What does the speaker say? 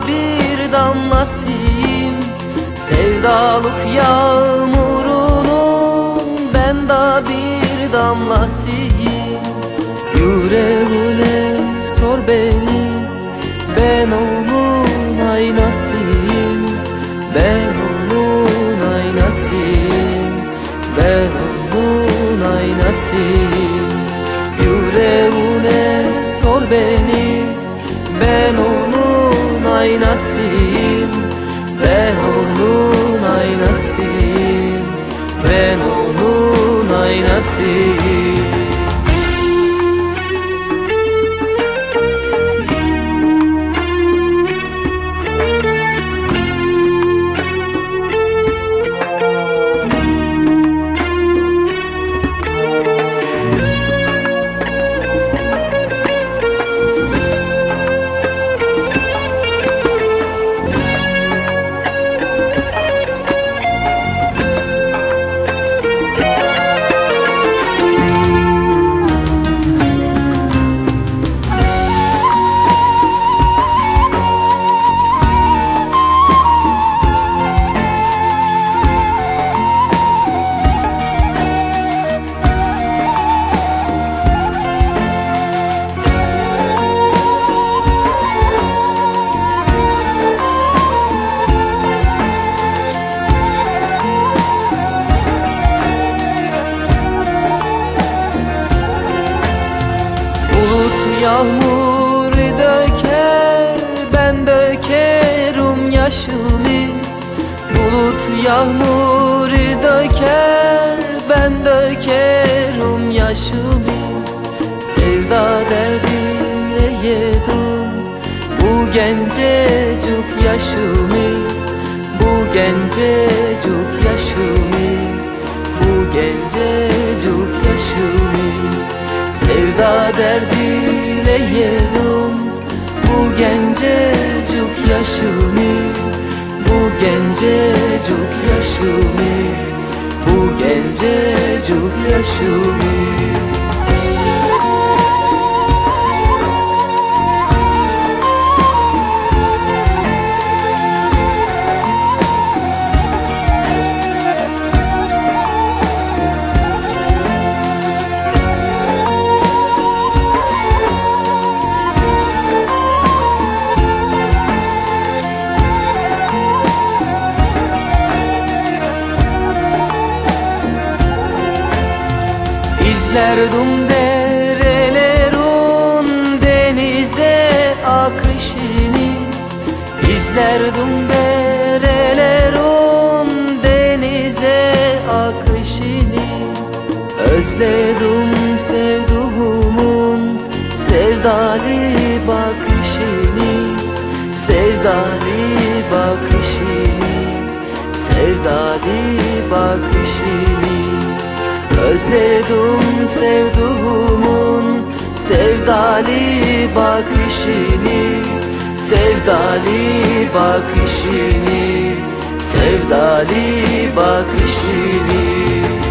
bir damlasıyım. Sevdalık yağmurunun ben da bir damlasıyım. Yüreğine sor beni ben onun aynasıyım. Ben onun aynasıyım Ben onun aynasıyım. Yüreğine sor beni Ben onun aynasıyım Ben onun aynasıyım Ben onun aynasıyım yağmur döker Ben dökerim yaşımı. Bulut yağmur döker Ben dökerim yaşımı. Sevda derdiyle yedim Bu gencecik yaşımı. Bu gencecik yaşımı Bu gencecik yaşımı. Sevda derdiyle yaşımı Bu gencecik yaşımı Bu gencecik yaşımı İzlerdim derelerin denize akışını. İzlerdim derelerin denize akışını. Özledim sevduğumun sevdali bakışını. Sevdali bakışını Sevdali bakışını Özledim sevduğumun sevdali bakışını Sevdali bakışını Sevdali bakışını